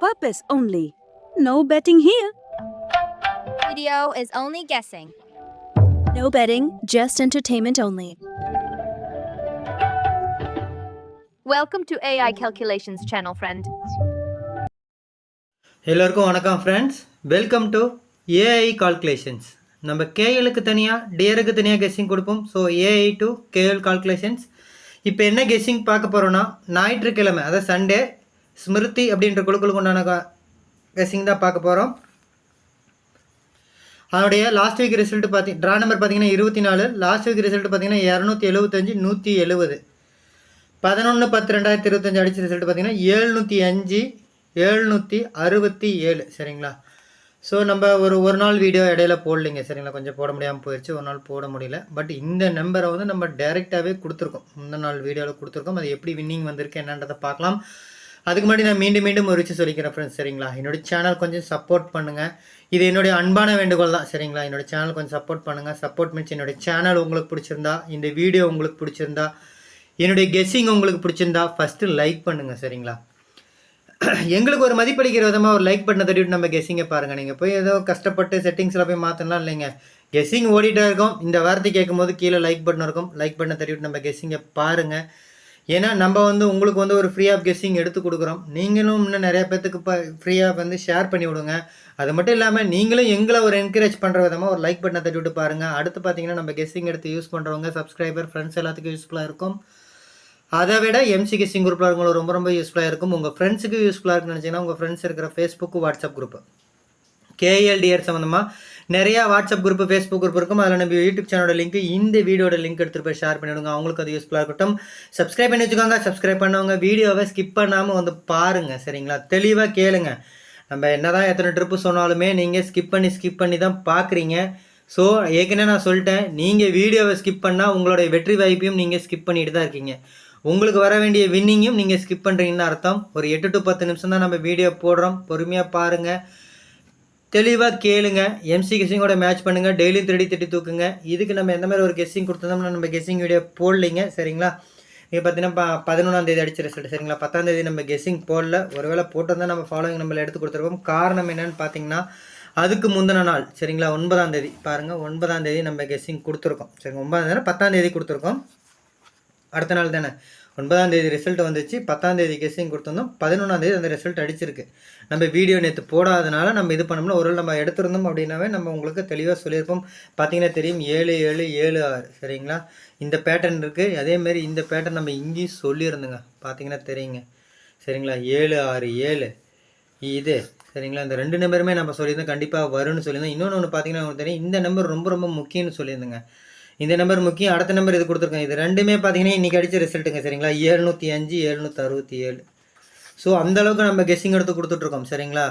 Purpose only. No betting here. Video is only guessing. No betting, just entertainment only. Welcome to AI Calculations channel, friend. எல்லோருக்கும் வணக்கம் friends welcome to AI calculations நம்ம கேஎலுக்கு தனியாக டியருக்கு தனியாக guessing கொடுப்போம் so AI to KL calculations இப்போ என்ன கெஸ்ஸிங் பார்க்க போகிறோன்னா ஞாயிற்றுக்கிழமை அதாவது சண்டே ஸ்மிருதி அப்படின்ற குழுக்களுக்கு உண்டான கெஸ்ஸிங் தான் பார்க்க போகிறோம் அதனுடைய லாஸ்ட் வீக் ரிசல்ட் பார்த்தி ட்ரா நம்பர் பார்த்தீங்கன்னா இருபத்தி நாலு லாஸ்ட் வீக் ரிசல்ட் பார்த்தீங்கன்னா இரநூத்தி எழுபத்தஞ்சு நூற்றி எழுபது பதினொன்று பத்து ரெண்டாயிரத்தி இருபத்தஞ்சு அடிச்ச ரிசல்ட் பார்த்தீங்கன்னா ஏழ்நூற்றி அஞ்சு ஏழ்நூற்றி அறுபத்தி ஏழு. சரிங்களா? ஸோ நம்ம ஒரு ஒரு நாள் வீடியோ இடையில போடலைங்க. சரிங்களா? கொஞ்சம் போட முடியாமல் போயிடுச்சு ஒரு நாள் போட முடியல. பட் இந்த நம்பரை வந்து நம்ம டைரெக்டாகவே கொடுத்துருக்கோம். முந்தின நாள் வீடியோவில் கொடுத்துருக்கோம். அது எப்படி வின்னிங் வந்திருக்கு என்னன்றதை பார்க்கலாம். அதுக்கு முன்னாடி நான் மீண்டும் மீண்டும் ஒரு விஷயம் சொல்லிக்கிறேன் ஃப்ரெண்ட்ஸ் சரிங்களா? என்னோட சேனல் கொஞ்சம் சப்போர்ட் பண்ணுங்கள் இது என்னுடைய அன்பான வேண்டுகோள் தான் சரிங்களா? என்னோட சேனல் கொஞ்சம் சப்போர்ட் பண்ணுங்கள் சப்போர்ட் மீன்ஸ் என்னோட சேனல் உங்களுக்கு பிடிச்சிருந்தா இந்த வீடியோ உங்களுக்கு பிடிச்சிருந்தா என்னுடைய கெஸ்ஸிங் உங்களுக்கு பிடிச்சிருந்தா ஃபஸ்ட்டு லைக் பண்ணுங்கள் சரிங்களா? எங்களுக்கு ஒரு மதிப்பளிக்கிற விதமாக ஒரு லைக் பண்ண தட்டிவிட்டு நம்ம கெஸ்ஸிங்கை பாருங்கள் நீங்கள் போய் ஏதோ கஷ்டப்பட்டு செட்டிங்ஸில் போய் மாற்றலாம் இல்லைங்க. கெஸ்ஸிங் ஓடிட்டே இருக்கும். இந்த வார்த்தை கேட்கும்போது கீழே லைக் பட்டன் இருக்கும். லைக் பண்ண தட்டிவிட்டு நம்ம கெஸ்ஸிங்கை பாருங்கள் ஏன்னா நம்ம வந்து உங்களுக்கு வந்து ஒரு ஃப்ரீ ஆஃப் கெஸ்ஸிங் எடுத்து கொடுக்குறோம். நீங்களும் இன்னும் நிறைய பேர்த்துக்கு இப்போ ஃப்ரீயாக வந்து ஷேர் பண்ணி விடுங்க. அது மட்டும் இல்லாமல் நீங்களும் எங்களை ஒரு என்கரேஜ் பண்ணுற விதமாக ஒரு லைக் பட்டனை தட்டி விட்டு பாருங்கள் அடுத்து பார்த்தீங்கன்னா நம்ம கெஸ்ஸிங் எடுத்து யூஸ் பண்ணுறவங்க சப்ஸ்கிரைபர் ஃப்ரெண்ட்ஸ் எல்லாத்துக்கும் யூஸ்ஃபுல்லாக இருக்கும். அதை விட எம்சி கெஸ்ஸிங் குரூப்பில் இருக்கவங்க ரொம்ப ரொம்ப யூஸ்ஃபுல்லாக இருக்கும். உங்கள் ஃப்ரெண்ட்ஸுக்கு யூஸ்ஃபுல்லாக இருக்குன்னு நினச்சிங்கன்னா உங்கள் ஃப்ரெண்ட்ஸ் இருக்கிற ஃபேஸ்புக்கு வாட்ஸ்அப் குரூப்பு கேஎல்டிஆர் சம்மந்தமாக நிறையா வாட்ஸ்அப் குரூப் ஃபேஸ்புக் குரூப் இருக்கும். அதில் நம்ம யூடியூப் சேனலோட லிங்க் இந்த வீடியோட லிங்க் எடுத்துகிட்டு போய் ஷேர் பண்ணிவிடுங்க அவங்களுக்கு அது யூஸ்ஃபுல்லாக இருக்கட்டும். சப்ஸ்கிரைப் பண்ணி வச்சுக்கோங்க. சப்ஸ்கிரைப் பண்ணவங்க வீடியோவை ஸ்கிப் பண்ணாமல் வந்து பாருங்கள் சரிங்களா? தெளிவாக கேளுங்க. நம்ம என்ன தான் எத்தனை ட்ரிப்பு சொன்னாலுமே நீங்கள் ஸ்கிப் பண்ணி ஸ்கிப் பண்ணி தான் பார்க்குறீங்க ஸோ ஏற்கனவே நான் சொல்லிட்டேன். நீங்கள் வீடியோவை ஸ்கிப் பண்ணால் உங்களுடைய வெற்றி வாய்ப்பையும் நீங்கள் ஸ்கிப் பண்ணிட்டு தான் இருக்கீங்க. உங்களுக்கு வர வேண்டிய வின்னிங்கும் நீங்கள் ஸ்கிப் பண்ணுறீங்கன்னு அர்த்தம். ஒரு எட்டு டு பத்து நிமிஷம் தான் நம்ம வீடியோ போடுறோம். பொறுமையாக பாருங்கள் தெளிவாக கேளுங்க. எம்சி கெஸ்ஸிங்கோட மேட்ச் பண்ணுங்கள் டெய்லியும் திருடி திட்டி தூக்குங்க. இதுக்கு நம்ம எந்த மாதிரி ஒரு கெஸ்ஸிங் கொடுத்தோம்னா நம்ம கெஸ்ஸிங் வீடியோ போடலைங்க. சரிங்களா? இப்போ பார்த்தீங்கன்னா ப பதினொன்றாம் தேதி அடிச்ச ரிசல்ட் சரிங்களா? பத்தாம் தேதி நம்ம கெஸ்ஸிங் போடல. ஒருவேளை போட்டிருந்தால் நம்ம ஃபாலோவிங் நம்மளை எடுத்து கொடுத்துருக்கோம் காரணம் என்னென்னு பார்த்தீங்கன்னா அதுக்கு முந்தின நாள் சரிங்களா? ஒன்பதாம் தேதி. பாருங்கள் ஒன்பதாம் தேதி நம்ம கெஸ்ஸிங் கொடுத்துருக்கோம். சரிங்க. ஒன்பதாம் தேதி பத்தாம் தேதி கொடுத்துருக்கோம். அடுத்த நாள் தானே? ஒன்பதாம் தேதி ரிசல்ட் வந்துச்சு. பத்தாம் தேதி கெஸ்ஸிங் கொடுத்துருந்தோம். பதினொன்றாம் தேதி அந்த ரிசல்ட் அடிச்சிருக்கு. நம்ம வீடியோ நேற்று போடாதனால நம்ம இது பண்ணோம்னா ஒரு நம்ம எடுத்திருந்தோம் அப்படின்னாவே நம்ம உங்களுக்கு தெளிவாக சொல்லியிருப்போம். பார்த்தீங்கன்னா தெரியும் ஏழு ஏழு ஏழு ஆறு. சரிங்களா? இந்த பேட்டர்ன் இருக்குது அதேமாரி இந்த பேட்டர்ன் நம்ம இங்கேயும் சொல்லியிருந்தோங்க. பார்த்தீங்கன்னா தெரியுங்க. சரிங்களா? ஏழு ஆறு ஏழு. இது. சரிங்களா? இந்த ரெண்டு நம்பருமே நம்ம சொல்லியிருந்தோம். கண்டிப்பாக வரும்னு சொல்லியிருந்தோம். இன்னொன்று ஒன்று பார்த்தீங்கன்னா உங்களுக்கு தெரியும். இந்த நம்பர் ரொம்ப ரொம்ப முக்கியம்னு சொல்லியிருந்தேங்க. இந்த நம்பர் முக்கியம் அடுத்த நம்பர் இது கொடுத்துருக்கேன் இது ரெண்டுமே பார்த்தீங்கன்னா இன்றைக்கி அடித்த ரிசல்ட்டுங்க சரிங்களா? ஏழ்நூற்றி அஞ்சு எழுநூற்றி அறுபத்தி ஏழு. ஸோ அந்தளவுக்கு நம்ம கெஸ்ஸிங் எடுத்து கொடுத்துட்ருக்கோம் சரிங்களா?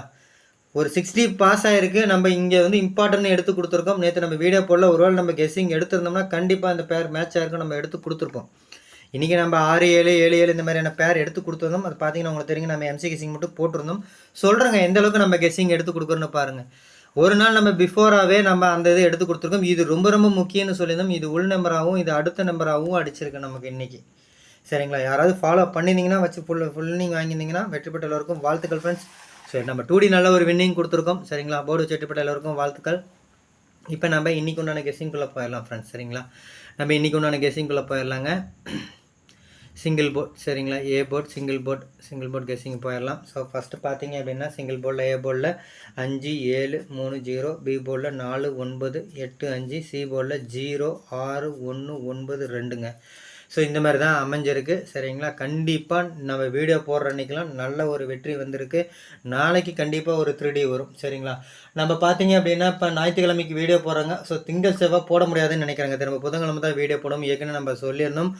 ஒரு சிக்ஸ்டி பாஸ் ஆகிருக்கு நம்ம இங்கே வந்து இம்பார்ட்டன்ட் எடுத்து கொடுத்துருக்கோம். நேற்று நம்ம வீடியோ போடல. ஒருவேளை நம்ம கெஸ்ஸிங் எடுத்திருந்தோம்னா கண்டிப்பாக அந்த பேர் மேட்ச் ஆகிருக்கும் நம்ம எடுத்து கொடுத்துருப்போம். இன்றைக்கி நம்ம ஆறு ஏழு ஏழு ஏழு இந்த மாதிரியான பேர் எடுத்து கொடுத்துருந்தோம். அது பார்த்தீங்கன்னா உங்களுக்கு தெரியுங்க நம்ம எம்சி கெஸ்ஸிங் மட்டும் போட்டிருந்தோம். சொல்கிறேங்க எந்த அளவுக்கு நம்ம கெஸ்ஸிங் எடுத்து கொடுக்குறோன்னு பாருங்கள் ஒரு நாள் நம்ம பிஃபோராகவே நம்ம அந்த இதை எடுத்து கொடுத்துருக்கோம். இது ரொம்ப ரொம்ப முக்கியம்னு சொல்லியிருந்தோம். இது உள் நம்பராகவும் இது அடுத்த நம்பராகவும் அடிச்சிருக்கு நமக்கு இன்றைக்கி சரிங்களா? யாராவது ஃபாலோ பண்ணியிருந்தீங்கன்னா வச்சு ஃபுல் ஃபுல்லிங் வாங்கியிருந்தீங்கன்னா வெற்றி பெற்ற எல்லோருக்கும் வாழ்த்துக்கள் ஃப்ரெண்ட்ஸ் சரி நம்ம டூ டி நல்ல ஒரு வின்னிங் கொடுத்துருக்கோம். சரிங்களா? போர்டு வச்சு வெற்றி பெற்ற எல்லோருக்கும் வாழ்த்துக்கள். இப்போ நம்ம இன்றைக்கி உண்டான கெஸ்ஸிங்குள்ளே போயிடலாம் ஃப்ரெண்ட்ஸ் சரிங்களா? நம்ம இன்றைக்கி உண்டான கெஸ்ஸிங்குள்ளே போயிடலாங்க. சிங்கிள் போர்ட் சரிங்களா? A board single board single board guessing போயிடலாம் ஸோ ஃபஸ்ட்டு பார்த்தீங்க அப்படின்னா சிங்கிள் போர்டில் ஏ போர்டில் அஞ்சு ஏழு மூணு ஜீரோ பி போர்டில் நாலு ஒன்பது எட்டு அஞ்சு சி போர்டில் ஜீரோ ஆறு ஒன்று ஒன்பது ரெண்டுங்க. ஸோ இந்த மாதிரி தான் அமைஞ்சிருக்கு. சரிங்களா? கண்டிப்பாக நம்ம வீடியோ போடுற அன்றைக்கெலாம் நல்ல ஒரு வெற்றி வந்திருக்கு. நாளைக்கு கண்டிப்பாக ஒரு த்ரீ வரும். சரிங்களா? நம்ம பார்த்தீங்க அப்படின்னா இப்போ ஞாயிற்றுக்கிழமைக்கு வீடியோ போடுறாங்க. ஸோ திங்கள் செவ்வாய் போட முடியாதுன்னு நினைக்கிறாங்க. திரும்ப புதன்கிழமை தான் வீடியோ போடும் ஏற்கனவே நம்ம சொல்லியிருந்தோம்.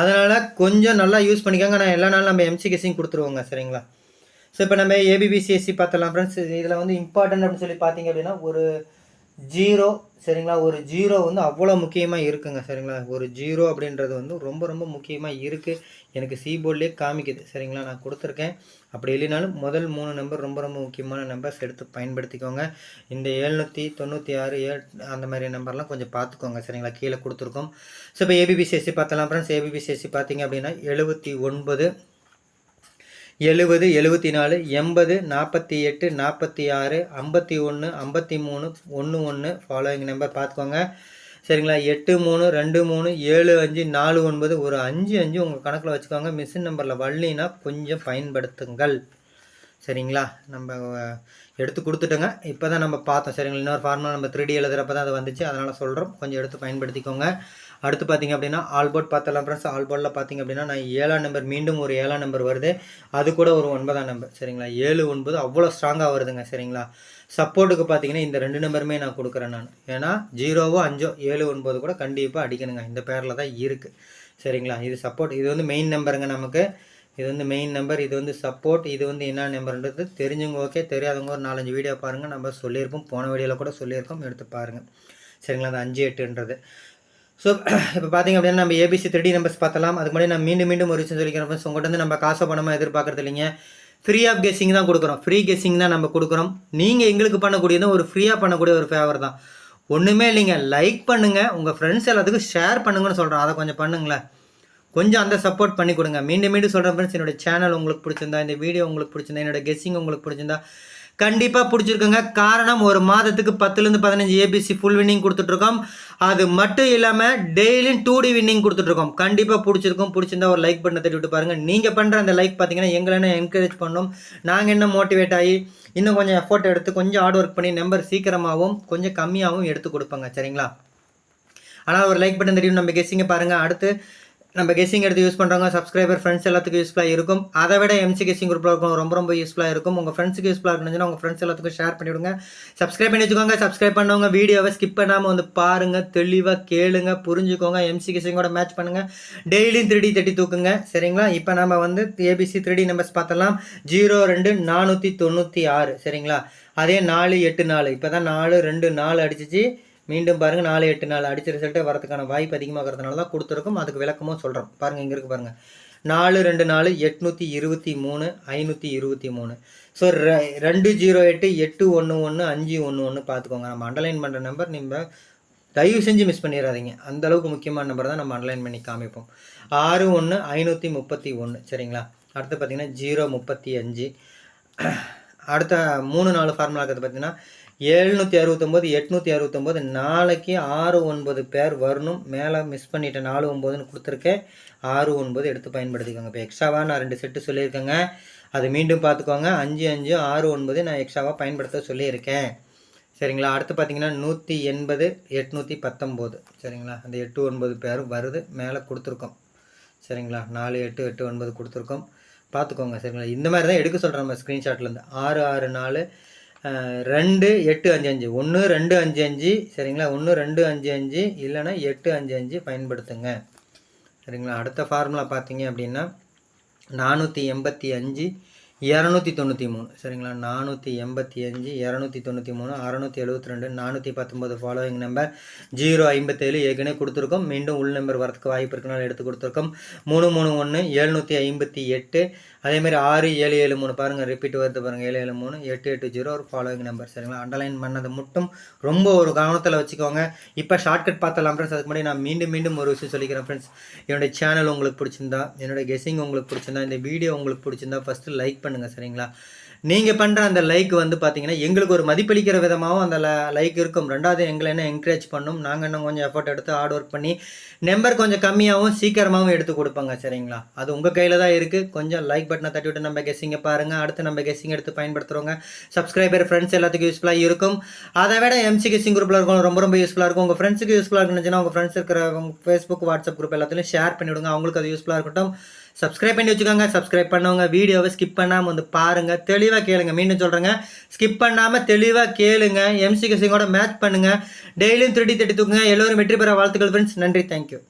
அதனால் கொஞ்சம் நல்லா யூஸ் பண்ணிக்கோங்க. நான் எல்லா நாளும் நம்ம எம்சி கெஸிங் கொடுத்துருவோங்க. சரிங்களா? ஸோ இப்போ நம்ம ஏபிபிசிஎஸ்சி பார்த்தலாம் ஃப்ரெண்ட்ஸ் இதில் வந்து இம்பார்ட்டன்ட் அப்படின்னு சொல்லி பார்த்தீங்க அப்படின்னா ஒரு ஜீரோ சரிங்களா? ஒரு ஜீரோ வந்து அவ்வளோ முக்கியமாக இருக்குங்க சரிங்களா? ஒரு ஜீரோ அப்படின்றது வந்து ரொம்ப ரொம்ப முக்கியமாக இருக்குது எனக்கு சி போர்ட்லேயே காமிக்குது சரிங்களா? நான் கொடுத்துருக்கேன். அப்படி இல்லைனாலும் முதல் மூணு நம்பர் ரொம்ப ரொம்ப முக்கியமான நம்பர்ஸ் எடுத்து பயன்படுத்திக்கோங்க. இந்த எழுநூற்றி தொண்ணூற்றி ஆறு ஏழு அந்த மாதிரி நம்பர்லாம் கொஞ்சம் பார்த்துக்கோங்க சரிங்களா? கீழே கொடுத்துருக்கோம். ஸோ இப்போ ஏபிபிசிஎஸ்சி பார்த்தலாம் ஃப்ரெண்ட்ஸ் ஏபிபிசிஎஸ்சி பார்த்தீங்க அப்படின்னா எழுபத்தி ஒன்பது. எழுபது எழுபத்தி நாலு எண்பது நாற்பத்தி எட்டு நாற்பத்தி ஆறு ஐம்பத்தி ஒன்று ஐம்பத்தி மூணு ஒன்று ஒன்று ஃபாலோவிங் நம்பர் பார்த்துக்கோங்க. சரிங்களா? எட்டு மூணு ரெண்டு மூணு ஏழு அஞ்சு நாலு ஒன்பது ஒரு அஞ்சு அஞ்சு உங்கள் கணக்கில் வச்சுக்கோங்க. மிஷின் நம்பரில் வரலினா கொஞ்சம் பயன்படுத்துங்கள். சரிங்களா? நம்ம எடுத்து கொடுத்துட்டோங்க. இப்போ தான் நம்ம பார்த்தோம். சரிங்களா? இன்னொரு ஃபார்முலா நம்ம த்ரீ டி எழுதுறப்ப தான் அது வந்துச்சு. அதனால் சொல்கிறோம் கொஞ்சம் எடுத்து பயன்படுத்திக்கோங்க. அடுத்து பார்த்தீங்க அப்படின்னா ஆல்போர்ட் பார்த்தலாம் ஃப்ரெண்ட்ஸ் ஆல்போர்டில் பார்த்தீங்க அப்படின்னா நான் ஏழாம் நம்பர் மீண்டும் ஒரு ஏழாம் நம்பர் வருது. அது கூட ஒரு ஒன்பதாம் நம்பர் சரிங்களா? ஏழு ஒன்பது அவ்வளோ ஸ்ட்ராங்காக வருதுங்க. சரிங்களா? சப்போர்ட்டுக்கு பார்த்தீங்கன்னா இந்த ரெண்டு நம்பருமே நான் கொடுக்குறேன் நான். ஏன்னா ஜீரோவோ அஞ்சோ ஏழு ஒன்பது கூட கண்டிப்பாக அடிக்கணுங்க. இந்த பேரில் தான் இருக்குது சரிங்களா? இது சப்போர்ட் இது வந்து மெயின் நம்பருங்க நமக்கு. இது வந்து மெயின் நம்பர் இது வந்து சப்போர்ட் இது வந்து என்ன நம்பர்ன்றது தெரிஞ்சவங்க ஓகே தெரியாதவங்க ஒரு நாலஞ்சு வீடியோ பாருங்கள் நம்ம சொல்லியிருப்போம். போன வீடியோவில் கூட சொல்லியிருக்கோம். எடுத்து பாருங்கள் சரிங்களா? அந்த அஞ்சு எட்டுன்றது. ஸோ இப்போ பார்த்தீங்க அப்படின்னா நம்ம ஏபிசி த்ரீ நம்பர்ஸ் பார்த்தலாம். அதுக்கு முன்னாடி நான் மீண்டும் மீண்டும் ஒரு விஷயம் சொல்லிக்கிறேன் ஃப்ரெண்ட்ஸ் உங்கள்கிட்ட வந்து நம்ம காசை பணமாக எதிர்பார்க்கறது இல்லைங்க. ஃப்ரீ ஆஃப் கெஸ்ஸிங் தான் கொடுக்குறோம். ஃப்ரீ கெஸ்ஸிங் தான் நம்ம கொடுக்குறோம். நீங்கள் எங்களுக்கு பண்ணக்கூடியது ஒரு ஃப்ரீயாக பண்ணக்கூடிய ஒரு ஃபேவர் தான். ஒன்றுமே இல்லைங்க. லைக் பண்ணுங்கள் உங்கள் ஃப்ரெண்ட்ஸ் எல்லாத்துக்கும் ஷேர் பண்ணுங்கன்னு சொல்கிறோம் அதை கொஞ்சம் பண்ணுங்களேன். கொஞ்சம் அந்த சப்போர்ட் பண்ணி கொடுங்க. மீண்டும் மீண்டும் சொல்கிறேன் ஃப்ரெண்ட்ஸ் என்னோட சேனல் உங்களுக்கு பிடிச்சிருந்தா இந்த வீடியோ உங்களுக்கு பிடிச்சிருந்தா என்னோட கெஸ்ஸிங் உங்களுக்கு பிடிச்சிருந்தா கண்டிப்பாக பிடிச்சிருக்குங்க. காரணம் ஒரு மாதத்துக்கு பத்துலேருந்து பதினஞ்சு ஏபிசி ஃபுல் வின்னிங் கொடுத்துட்ருக்கோம். அது மட்டும் இல்லாமல் டெய்லியும் டூ டி வின்னிங் கொடுத்துட்ருக்கோம். கண்டிப்பாக பிடிச்சிருக்கும். பிடிச்சிருந்தா ஒரு லைக் பண்ண தட்டி விட்டு பாருங்கள் நீங்கள் பண்ணுற அந்த லைக் பார்த்தீங்கன்னா எங்களை என்ன என்கரேஜ் பண்ணோம்? நாங்கள் என்ன மோட்டிவேட் ஆகி இன்னும் கொஞ்சம் எஃபோர்ட் எடுத்து கொஞ்சம் ஹார்ட் ஒர்க் பண்ணி நம்பர் சீக்கிரமாகவும் கொஞ்சம் கம்மியாகவும் எடுத்து கொடுப்பாங்க. சரிங்களா? ஆனால் ஒரு லைக் பட்டன் தெரியும் நம்ம கெஸ்ஸிங்க பாருங்கள் அடுத்து நம்ம கெஸ்ஸிங் எடுத்து யூஸ் பண்ணுறவங்க சப்ஸ்கிரைபர் ஃப்ரெண்ட்ஸ் எல்லாத்துக்கும் யூஸ்ஃபுல்லாக இருக்கும். அதை விட எம்சி கெஸ்ஸிங் குரூப்பில் இருக்கும் ரொம்ப ரொம்ப யூஸ்ஃபுல்லாக இருக்கும். உங்கள் ஃப்ரெண்ட்ஸுக்கு யூஸ்ஃபுல்லாக இருந்துச்சுன்னா உங்கள் ஃப்ரெண்ட்ஸ் எல்லாத்துக்கும் ஷேர் பண்ணிவிடுங்க. சப்ஸ்கிரைப் பண்ணி வச்சுக்கோங்க. சப்ஸ்கிரைப் பண்ணவங்க வீடியோவை ஸ்கிப் பண்ணாமல் வந்து பாருங்கள் தெளிவாக கேளுங்க புரிஞ்சுக்கோங்க. எம்சி கெஸ்ஸிங்கோட மேட்ச் பண்ணுங்கள் டெய்லியும் த்ரீ டி தட்டி தூக்குங்க. சரிங்களா? இப்போ நம்ம வந்து ஏபிசி த்ரீ டி நம்பர்ஸ் பார்த்தலாம் ஜீரோ ரெண்டு நானூற்றி தொண்ணூற்றி ஆறு. சரிங்களா? அதே நாலு எட்டு நாலு. இப்போ தான் நாலு ரெண்டு நாலு அடிச்சிச்சு. மீண்டும் பாருங்கள் நாலு எட்டு நாள் அடித்த ரிசல்ட்டே வரதுக்கான வாய்ப்பு அதிகமாக இருக்கிறதுனால தான் கொடுத்துருக்கோம். அதுக்கு விளக்கமும் சொல்கிறோம் பாருங்கள் இங்கே இருக்கு பாருங்கள் நாலு ரெண்டு நாலு எட்நூற்றி இருபத்தி மூணு ஐநூற்றி இருபத்தி மூணு. ஸோ ரெண்டு ஜீரோ எட்டு எட்டு ஒன்று ஒன்று அஞ்சு ஒன்று ஒன்று பார்த்துக்கோங்க நம்ம அண்டர்லைன் பண்ணுற நம்பர் நீங்கள் தயவு செஞ்சு மிஸ் பண்ணிடாதீங்க அந்த அளவுக்கு முக்கியமான நம்பர் தான் நம்ம அண்டர்லைன் பண்ணி காமிப்போம். ஆறு ஒன்று ஐநூற்றி முப்பத்தி ஒன்று சரிங்களா? அடுத்து பார்த்தீங்கன்னா ஜீரோ முப்பத்தி அஞ்சு. அடுத்த மூணு நாலு ஃபார்முலா இருக்கிறது பார்த்தீங்கன்னா எழுநூற்றி அறுபத்தொம்போது எட்நூற்றி அறுபத்தொம்போது நாளைக்கு ஆறு ஒன்பது பேர் வரணும். மேலே மிஸ் பண்ணிட்டேன் நாலு ஒம்போதுன்னு கொடுத்துருக்கேன். ஆறு ஒன்பது எடுத்து பயன்படுத்திக்கோங்க. இப்போ எக்ஸ்ட்ராவாக நான் ரெண்டு செட்டு சொல்லியிருக்கேங்க. அது மீண்டும் பார்த்துக்கோங்க. அஞ்சு அஞ்சு ஆறு ஒன்பது நான் எக்ஸ்ட்ராவாக பயன்படுத்த சொல்லியிருக்கேன். சரிங்களா? அடுத்து பார்த்தீங்கன்னா நூற்றி எண்பது எட்நூற்றி பத்தொம்போது. சரிங்களா? அந்த எட்டு ஒன்பது பேரும் வருது. மேலே கொடுத்துருக்கோம். சரிங்களா? நாலு எட்டு எட்டு ஒன்பது கொடுத்துருக்கோம். பார்த்துக்கோங்க சரிங்களா? இந்த மாதிரி தான் எடுக்க சொல்கிறோம் நம்ம ஸ்க்ரீன்ஷாட்லேருந்து ஆறு ஆறு நாலு ரெண்டு எட்டு அஞ்சு அஞ்சு. ஒன்று ரெண்டு அஞ்சு அஞ்சு சரிங்களா? ஒன்று ரெண்டு அஞ்சு அஞ்சு இல்லைன்னா எட்டு அஞ்சு அஞ்சு பயன்படுத்துங்க. சரிங்களா? அடுத்த ஃபார்முலா பார்த்தீங்க அப்படின்னா நானூற்றி எண்பத்தி அஞ்சு இரநூத்தி தொண்ணூற்றி மூணு. சரிங்களா? நானூற்றி எண்பத்தி அஞ்சு இரநூத்தி தொண்ணூற்றி மூணு அறநூற்றி எழுபத்தி ரெண்டு நானூற்றி பத்தொம்பது ஃபாலோவிங் நம்பர் ஜீரோ ஐம்பத்தேழு ஏற்கனவே கொடுத்துருக்கோம். மீண்டும் உள் நம்பர் வரதுக்கு வாய்ப்பு இருக்கனால எடுத்து கொடுத்துருக்கோம். மூணு மூணு ஒன்று எழுநூற்றி ஐம்பத்தி எட்டு அதேமாதிரி ஆறு ஏழு ஏழு மூணு பாருங்கள் ரிப்பீட் வருது பாருங்கள் ஏழு ஏழு மூணு எட்டு எட்டு ஜீரோ ஒரு ஃபாலோவிங் நம்பர் சரிங்களா? அண்டர்லைன் பண்ணதை மட்டும் ரொம்ப ஒரு கவனத்தில் வச்சுக்கோங்க. இப்போ ஷார்ட்கட் பார்த்தலாம் ஃப்ரெண்ட்ஸ் அதுக்கு முன்னாடி நான் மீண்டும் மீண்டும் ஒரு விஷயம் சொல்லிக்கிறேன் ஃப்ரெண்ட்ஸ் என்னுடைய சேனல் உங்களுக்கு பிடிச்சிருந்தா என்னுடைய கெஸிங் உங்களுக்கு பிடிச்சிருந்தா இந்த வீடியோ உங்களுக்கு பிடிச்சிருந்தா ஃபஸ்ட்டு லைக் பண்ணுங்கள் சரிங்களா? நீங்கள் பண்ணுற அந்த லைக் வந்து பார்த்தீங்கன்னா எங்களுக்கு ஒரு மதிப்பளிக்கிற விதமாகவும் அந்த லைக் இருக்கும். ரெண்டாவது எங்களை என்ன என்கரேஜ் பண்ணும்? நாங்கள் இன்னும் கொஞ்சம் எஃபர்ட் எடுத்து ஹார்ட் ஒர்க் பண்ணி நம்பர் கொஞ்சம் கம்மியாகவும் சீக்கிரமாகவும் எடுத்து கொடுப்பாங்க சரிங்களா? அது உங்கள் கையில் தான் இருக்குது கொஞ்சம் லைக் பட்டனை தட்டி விட்டு நம்ம கெஸ்ஸிங்கை பாருங்கள் அடுத்து நம்ம கெஸ்ஸிங் எடுத்து பயன்படுத்துகிறவங்க சப்ஸ்கிரைபர் ஃப்ரெண்ட்ஸ் எல்லாத்துக்கும் யூஸ்ஃபுல்லாக இருக்கும். அதை விட எம்சி கெஸ்ஸிங் குரூப்பில் இருக்கும் ரொம்ப ரொம்ப யூஸ்ஃபுல்லாக இருக்கும். உங்கள் ஃப்ரெண்ட்ஸுக்கு யூஸ்ஃபுல்லாக இருந்துச்சுன்னா உங்கள் ஃப்ரெண்ட்ஸ் இருக்கிற உங்கள் ஃபேஸ்புக் வாட்ஸ்அப் குரூப் எல்லாத்துலையும் ஷேர் பண்ணிவிடுங்க. அவங்களுக்கு அது யூஸ்ஃபுல்லாக இருக்கட்டும். சப்ஸ்கிரைப் பண்ணி வச்சுக்கோங்க. சப்ஸ்கிரைப் பண்ணவங்க வீடியோவை ஸ்கிப் பண்ணாமல் வந்து பாருங்கள் தெளிவாக கேளுங்க. மீண்டும் சொல்கிறேங்க ஸ்கிப் பண்ணாமல் தெளிவாக கேளுங்க. எம்சி கெஸ்ஸிங்கோட மேட்ச் பண்ணுங்கள் டெய்லியும் திருடி தட்டி தூக்குங்க. எல்லோரும் வெற்றி பெற வாழ்த்துக்கள் ஃப்ரெண்ட்ஸ் நன்றி. தேங்க்யூ